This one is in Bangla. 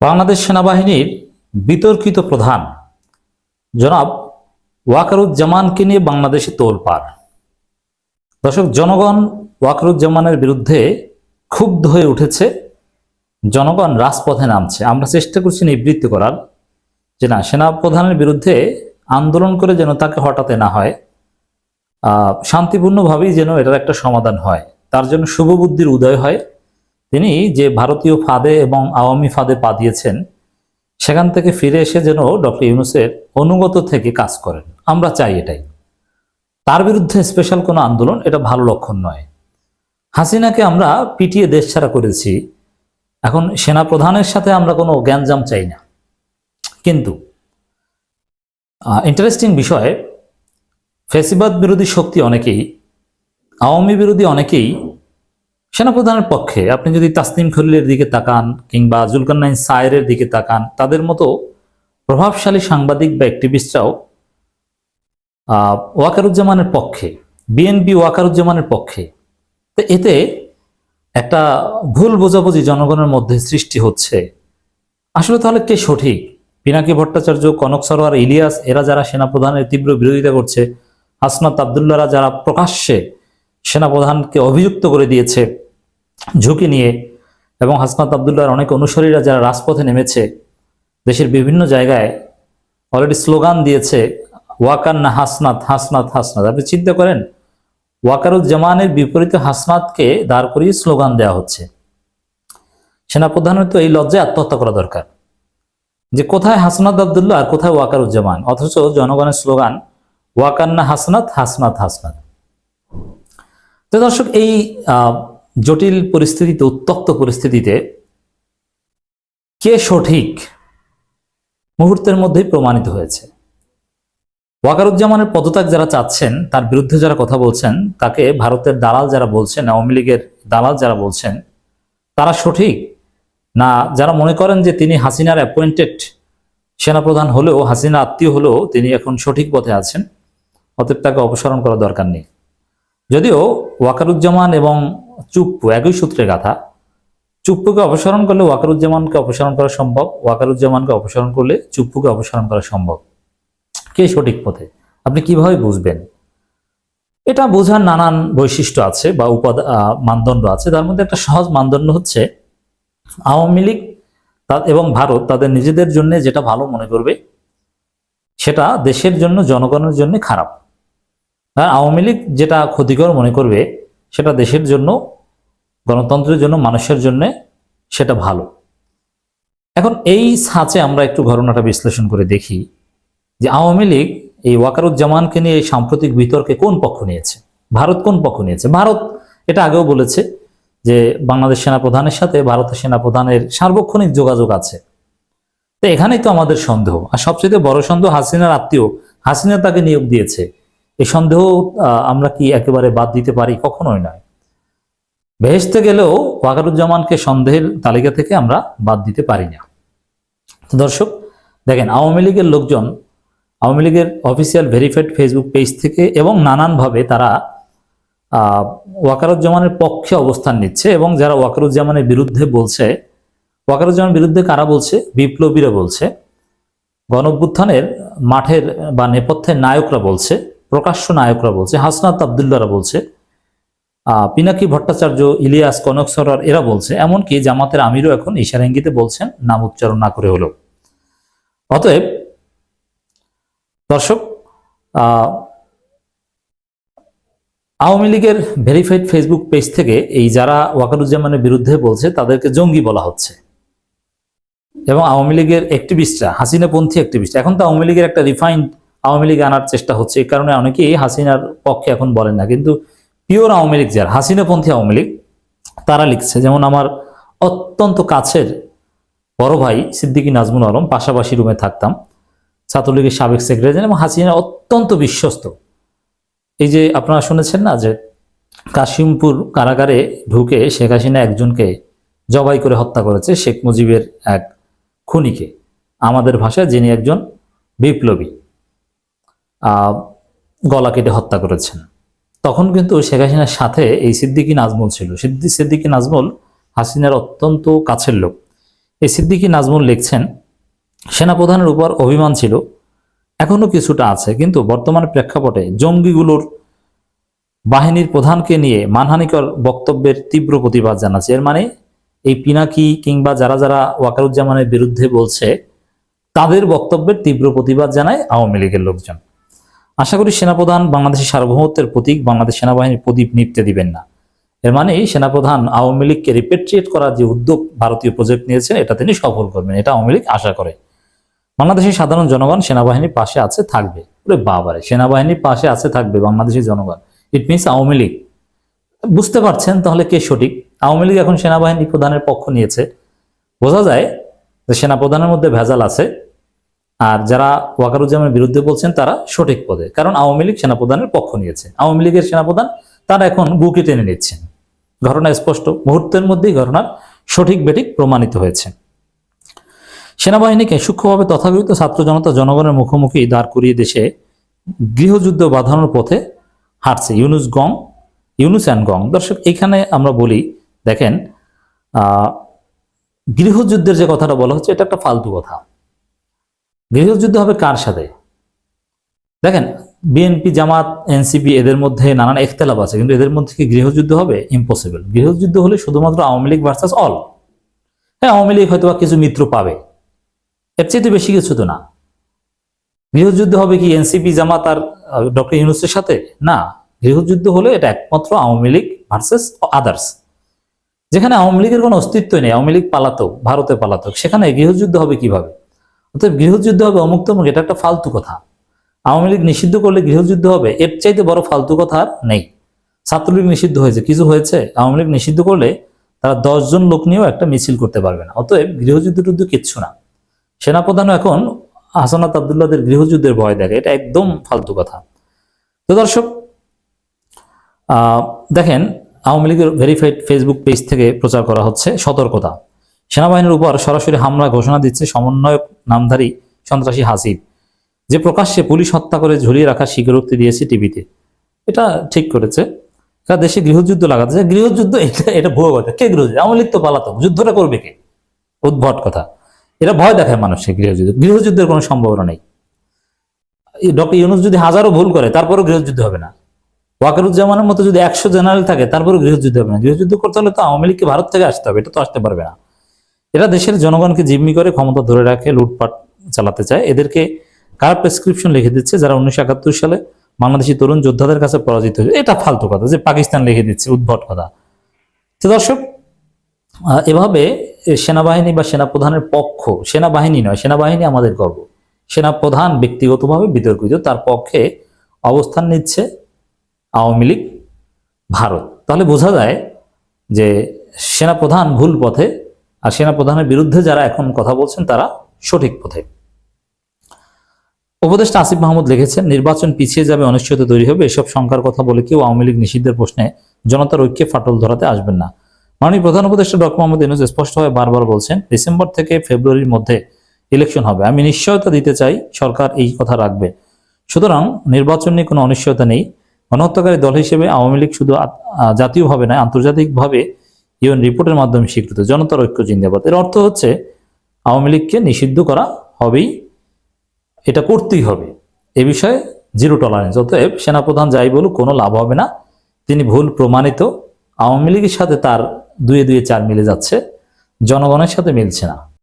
বাংলাদেশ সেনাবাহিনীর বিতর্কিত প্রধান। জনাব ওয়াকারুজ্জামানকে নিয়ে বাংলাদেশে তোলপাড়। দর্শক, জনগণ ওয়াকারুজ্জামানের বিরুদ্ধে ক্ষুব্ধ হয়ে উঠেছে। জনগণ রাজপথে নামছে। আমরা চেষ্টা করছি নিবৃত্ত করার। যে না, সেনাপ্রধানের বিরুদ্ধে আন্দোলন করে যেন তাকে হটাতে না হয় শান্তিপূর্ণভাবেই যেন এটার একটা সমাধান হয়। তার জন্য শুভবুদ্ধির উদয় হয়। তিনি যে ভারতীয় ফাঁদে এবং আওয়ামী ফাঁদে পা দিয়েছেন, সেখান থেকে ফিরে এসে যেন ডক্টর ইউনুসের অনুগত থেকে কাজ করেন। আমরা চাই এটাই। তার বিরুদ্ধে স্পেশাল কোনো আন্দোলন, এটা ভালো লক্ষণ নয়। হাসিনাকে আমরা পিটিয়ে দেশ ছাড়া করেছি। এখন সেনা প্রধানের সাথে আমরা কোনো জ্ঞানজাম চাই না। কিন্তু ইন্টারেস্টিং বিষয়, ফেসিবাদ বিরোধী শক্তি অনেকেই, আওয়ামী বিরোধী অনেকেই সেনাপ্রধানের পক্ষে আপনি যদি তাসনিম খলিলের দিকে তাকান কিংবা জুলকান্নাইন সায়েরের দিকে তাকান, তাদের মতো প্রভাবশালী সাংবাদিক বা অ্যাক্টিভিস্টরাও ওয়াকারুজ্জামানের পক্ষে, বিএনপি ওয়াকারুজ্জামানের পক্ষে, তো এতে একটা ভুল বোঝাবুঝি জনগণের মধ্যে সৃষ্টি হচ্ছে। আসলে তাহলে কে সঠিক? পিনাকি ভট্টাচার্য, কনক সরোয়ার, ইলিয়াস, এরা যারা সেনাপ্রধানের তীব্র বিরোধিতা করছে, হাসনাত আবদুল্লাহরা যারা প্রকাশ্যে সেনাপ্রধানকে অভিযুক্ত করে দিয়েছে ঝুঁকি নিয়ে এবং হাসনাত আবদুল্লাহর অনেক অনুসারীরা যারা রাজপথে নেমেছে, দেশের বিভিন্ন জায়গায় অলরেডি স্লোগান দিয়েছে, ওয়াকান্না হাসনাত হাসনাত হাসনাত। আপনি চিন্তা করেন, ওয়াকারুজ্জামানের বিপরীতে হাসনাতকে দাঁড় করিয়ে স্লোগান দেওয়া হচ্ছে। সেনাপ্রধানের তো এই লজ্জায় আত্মহত্যা করা দরকার। যে কোথায় হাসনাত আবদুল্লাহ আর কোথায় ওয়াকারুজ্জামান? অথচ জনগণের স্লোগান ওয়াকান্না হাসনাত হাসনাত হাসনাত। তো দর্শক, এই জটিল পরিস্থিতিতে, উত্তপ্ত পরিস্থিতিতে কে সঠিক মুহূর্তের মধ্যেই প্রমাণিত হয়েছে? ওয়াকারুজ্জামানের পদত্যাগ যারা চাচ্ছেন, তার বিরুদ্ধে যারা কথা বলছেন, তাকে ভারতের দালাল যারা বলছেন, আওয়ামী লীগের দালাল যারা বলছেন, তারা সঠিক? না, যারা মনে করেন যে তিনি হাসিনার অ্যাপয়েন্টেড সেনাপ্রধান হলেও, হাসিনা আত্মীয় হলেও, তিনি এখন সঠিক পথে আছেন, অতএব তাকে অপসারণ করার দরকার নেই। যদিও ওয়াকারুজ্জামান এবং চুপ্পু একই সূত্রে গাথা, চুপ্পুকে অপসারণ করলে ওয়াকারুজ্জামানকে অপসারণ করা সম্ভব, ওয়াকারুজ্জামানকে অপসারণ করলে চুপ্পুকে অপসারণ করা সম্ভব। কে সঠিক পথে? আপনি কীভাবে বুঝবেন? এটা বোঝার নানান বৈশিষ্ট্য আছে বা উপাদান মানদণ্ড আছে। তার মধ্যে একটা সহজ মানদণ্ড হচ্ছে, আওয়ামী লীগ এবং ভারত তাদের নিজেদের জন্য যেটা ভালো মনে করবে, সেটা দেশের জন্য, জনগণের জন্য খারাপ। আর আওয়ামী লীগ যেটা ক্ষতিকর মনে করবে, সেটা দেশের জন্য, গণতন্ত্রের জন্য, মানুষের জন্য সেটা ভালো। এখন এই ছাঁচে আমরা একটু ঘটনাটা বিশ্লেষণ করে দেখি যে আওয়ামী লীগ এই ওয়াকারুজ্জামানকে নিয়ে এই সাম্প্রতিক বিতর্কে কোন পক্ষ নিয়েছে? ভারত কোন পক্ষ নিয়েছে? ভারত এটা আগেও বলেছে যে বাংলাদেশ সেনাপ্রধানের সাথে ভারতের সেনাপ্রধানের সার্বক্ষণিক যোগাযোগ আছে। তো এখানেই তো আমাদের সন্দেহ। আর সবচেয়ে বড় সন্দেহ হাসিনার আত্মীয়। হাসিনা তাকে নিয়োগ দিয়েছে। এই সন্দেহ আমরা কি একেবারে বাদ দিতে পারি? কখনোই নয়। বেহেস্তে গেলেও ওয়াকারুজ্জামানকে সন্দেহের তালিকা থেকে আমরা বাদ দিতে পারি না। তো দর্শক, দেখেন, আওয়ামী লীগের লোকজন, আওয়ামী লীগের অফিসিয়াল ভেরিফাইড ফেসবুক পেজ থেকে এবং নানানভাবে তারা ওয়াকারুজ্জামানের পক্ষে অবস্থান নিচ্ছে এবং যারা ওয়াকারুজ্জামানের বিরুদ্ধে বলছে, ওয়াকারুজ্জামানের বিরুদ্ধে কারা বলছে? বিপ্লবীরা বলছে। গণঅভ্যুত্থানের মাঠের বা নেপথ্যের নায়করা বলছে। প্রকাশ্য নায়করা বলছে, হাসনাত আবদুল্লারা বলছে পিনাকি ভট্টাচার্য, ইলিয়াস কনক সরোয়ার এরা বলছে, এমনকি জামাতের আমিরও এখন ইশারা ইঙ্গিতে বলছেন, নাম উচ্চারণ না করে হলেও। অতএব, দর্শক আওয়ামী লীগের ভেরিফাইড ফেসবুক পেজ থেকে এই যারা ওয়াকারুজ্জামানের বিরুদ্ধে বলছে, তাদেরকে জঙ্গি বলা হচ্ছে। এবং আওয়ামী লীগের অ্যাক্টিভিস্টরা হাসিনাপন্থী অ্যাক্টিভিস্ট এখন তো আওয়ামী লীগের একটা রিফাইন্ড আওয়ামী লীগ আনার চেষ্টা হচ্ছে, এই কারণে অনেকেই হাসিনার পক্ষে এখন বলেন না। কিন্তু পিওর আওয়ামী লীগ যারা, হাসিনাপন্থী আওয়ামী লীগ, তারা লিখছে, যেমন আমার অত্যন্ত কাছের বড় ভাই সিদ্দিকী নাজমুল আলম, পাশাপাশি রুমে থাকতাম, ছাত্রলীগের সাবেক সেক্রেটারি, এবং হাসিনা অত্যন্ত বিশ্বস্ত। এই যে আপনারা শুনেছেন না যে কাশিমপুর কারাগারে ঢুকে শেখ হাসিনা একজনকে জবাই করে হত্যা করেছে শেখ মুজিবের এক খুনিকে, আমাদের ভাষায় যিনি একজন বিপ্লবী। গলা কেটে হত্যা করেছেন। তখন কিন্তু শেখ হাসিনার সাথে এই সিদ্দিকী নাজমুল ছিল। সিদ্দি সিদ্দিকী নাজমুল হাসিনার অত্যন্ত কাছের লোক। এই সিদ্দিকী নাজমুল লিখছেন, সেনাপ্রধানের উপর অভিমান ছিল, এখনও কিছুটা আছে, কিন্তু বর্তমান প্রেক্ষাপটে জঙ্গিগুলোর বাহিনীর প্রধানকে নিয়ে মানহানিকর বক্তব্যের তীব্র প্রতিবাদ জানাচ্ছে। এর মানে এই পিনাকি কিংবা যারা যারা ওয়াকারুজ্জামানের বিরুদ্ধে বলছে, তাদের বক্তব্যের তীব্র প্রতিবাদ জানায় আওয়ামী লীগের লোকজন। আশা করি সেনাপ্রধান বাংলাদেশের সার্বভৌমত্বের প্রতীক, বাংলাদেশ সেনাবাহিনীর প্রদীপ নিতে দিবেন না। এর মানে সেনাপ্রধান আওয়ামী লীগকে রিপেট্রিয়েট করার যে উদ্যোগ ভারতীয় প্রজেক্ট নিয়েছেন, এটা তিনি সফল করবেন, এটা আওয়ামী লীগ আশা করে। বাংলাদেশের সাধারণ জনগণ সেনাবাহিনীর পাশে আছে, থাকবে। ওরে বাবারে, সেনাবাহিনীর পাশে আছে, থাকবে বাংলাদেশের জনগণ। It means Awami League. বুঝতে পারছেন তাহলে কে সঠিক? আওয়ামী লীগ এখন সেনাবাহিনী প্রধানের পক্ষ নিয়েছে। বোঝা যায় যে সেনাপ্রধানের মধ্যে ভেজাল আছে। আর যারা ওয়াকারুজ্জামানের বিরুদ্ধে বলছেন, তারা সঠিক পদে কারণ আওয়ামী লীগ সেনাপ্রধানের পক্ষ নিয়েছে। আওয়ামী লীগের সেনাপ্রধান তারা এখন বুকে টেনে নিচ্ছেন। ঘটনা স্পষ্ট। মুহূর্তের মধ্যেই ঘটনার সঠিক বেঠিক প্রমাণিত হয়েছে। সেনাবাহিনীকে সূক্ষ্মভাবে তথাকথিত ছাত্র জনতা জনগণের মুখোমুখি দাঁড় করিয়ে দেশে গৃহযুদ্ধ বাঁধানোর পথে হাঁটছে। ইউনুস গং, ইউনুস অ্যান্ড গং। দর্শক, এখানে আমরা বলি, দেখেন গৃহযুদ্ধের যে কথাটা বলা হচ্ছে, এটা একটা ফালতু কথা। গৃহযুদ্ধ হবে কার সাথে? দেখেন বিএনপি জামাত এনসিপি এদের মধ্যে নানান একতলাপ আছে, কিন্তু এদের মধ্যে কি গৃহযুদ্ধ হবে? ইম্পসিবল গৃহযুদ্ধ হলে শুধুমাত্র আওয়ামী লীগ ভার্সাস অল হ্যাঁ আওয়ামী লীগ হয়তো কিছু মিত্র পাবে। এর চাইতে বেশি কিছু তো না। গৃহযুদ্ধ হবে কি এনসিপি জামাত আর ডক্টর ইউনুসের সাথে? না। গৃহযুদ্ধ হলে এটা একমাত্র আওয়ামী লীগ ভার্সেস আদার্স যেখানে আওয়ামী লীগের কোনো অস্তিত্ব নেই, আওয়ামী লীগ পালাতক, ভারতে পালাতক, সেখানে গৃহযুদ্ধ হবে কীভাবে? অতএব গৃহযুদ্ধ হবে অমুক তমুক, এটা একটা ফালতু কথা। আওয়ামী লীগ নিষিদ্ধ করলে গৃহযুদ্ধ হবে, এর চাইতে বড় ফালতু কথা আর নেই। ছাত্রলীগ নিষিদ্ধ হয়েছে, কিছু হয়েছে, আওয়ামী লীগ নিষিদ্ধ করলে তারা দশজন লোক নিয়েও একটা মিছিল করতে পারবে না। অতএব গৃহযুদ্ধ টুদ্ধ কিচ্ছু না। সেনাপ্রধানও এখন হাসানাত আবদুল্লাদের গৃহযুদ্ধের ভয় দেখে, এটা একদম ফালতু কথা। তো দর্শক দেখেন, আওয়ামী লীগের ভেরিফাইড ফেসবুক পেজ থেকে প্রচার করা হচ্ছে সতর্কতা। সেনাবাহিনীর উপর সরাসরি হামলা ঘোষণা দিচ্ছে সমন্বয়ক নামধারী সন্ত্রাসী হাসিব। যে প্রকাশ্যে পুলিশ হত্যা করে ঝুলিয়ে রাখার স্বীকারোক্তি দিয়েছে টিভিতে। এটা ঠিক করেছে। এরা দেশে গৃহযুদ্ধ লাগাতে চায়। গৃহযুদ্ধ, এটা এটা ভুয়ো কথা। কে গৃহযুদ্ধ? আওয়ামী লীগ তো পালাতো। যুদ্ধটা করবে কে? উদ্ভট কথা। এরা ভয় দেখায় মানুষকে গৃহযুদ্ধ। গৃহযুদ্ধের কোনো সম্ভাবনা নেই। ডক্টর ইউনুস যদি হাজারো ভুল করে, তারপরেও গৃহযুদ্ধ হবে না। ওয়াকারুজ্জামানের মতো যদি একশো জেনারেল থাকে, তারপরেও গৃহযুদ্ধ হবে না। গৃহযুদ্ধ করতে হলে তো আওয়ামী লীগকে ভারত থেকে আসতে হবে। এটা তো আসতে পারবে না। এরা দেশের জনগণকে জিম্মি করে ক্ষমতা ধরে রাখে, লুটপাট চালাতে চায়। এদেরকে কারা প্রেসক্রিপশন লিখে দিচ্ছে? যারা উনিশশো একাত্তর সালে বাংলাদেশি তরুণ যোদ্ধাদের কাছে পরাজিত হয়েছে। এটা ফালতু কথা যে পাকিস্তান লিখে দিচ্ছে, উদ্ভট কথা। তো দর্শক এভাবে সেনাবাহিনী বা সেনাপ্রধানের পক্ষ, সেনাবাহিনী নয়, সেনাবাহিনী আমাদের গর্ব। সেনাপ্রধান ব্যক্তিগতভাবে বিতর্কিত, তার পক্ষে অবস্থান নিচ্ছে আওয়ামী লীগ, ভারত। তাহলে বোঝা যায় যে সেনাপ্রধান ভুল পথে আর সেনাপ্রধানের বিরুদ্ধে যারা এখন কথা বলছেন, তারা সঠিক পথে। উপদেষ্টা আসিফ মাহমুদ লিখেছেন, নির্বাচন পিছিয়ে যাবে, অনিশ্চয়তা তৈরি হবে, এসব শঙ্কার কথা বলে কেউ আওয়ামী লীগ নিষিদ্ধের প্রশ্নে জনতার ঐক্যে ফাটল ধরাতে আসবেন না। মাননীয় প্রধান উপদেষ্টা ডক্টর মোহাম্মদ ইউনুস স্পষ্টভাবে বারবার বলছেন, ডিসেম্বর থেকে ফেব্রুয়ারির মধ্যে ইলেকশন হবে। আমি নিশ্চয়তা দিতে চাই, সরকার এই কথা রাখবে। সুতরাং নির্বাচন নিয়ে কোনো অনিশ্চয়তা নেই। গণহত্যাকারী দল হিসেবে আওয়ামী লীগ শুধু জাতীয়ভাবে নয়, আন্তর্জাতিকভাবে ইউএন রিপোর্টের মাধ্যমে স্বীকৃত জনতার ঐক্য জিন্দাবাদ। এর অর্থ হচ্ছে আওয়ামী লীগকে নিষিদ্ধ করা হবেই, এটা করতেই হবে। এ বিষয়ে জিরো টলারেন্স অতএব সেনাপ্রধান যাই বলুক, কোনো লাভ হবে না। তিনি ভুল প্রমাণিত। আওয়ামী লীগের সাথে তার দুয়ে দুয়ে চার মিলে যাচ্ছে। জনগণের সাথে মিলছে না।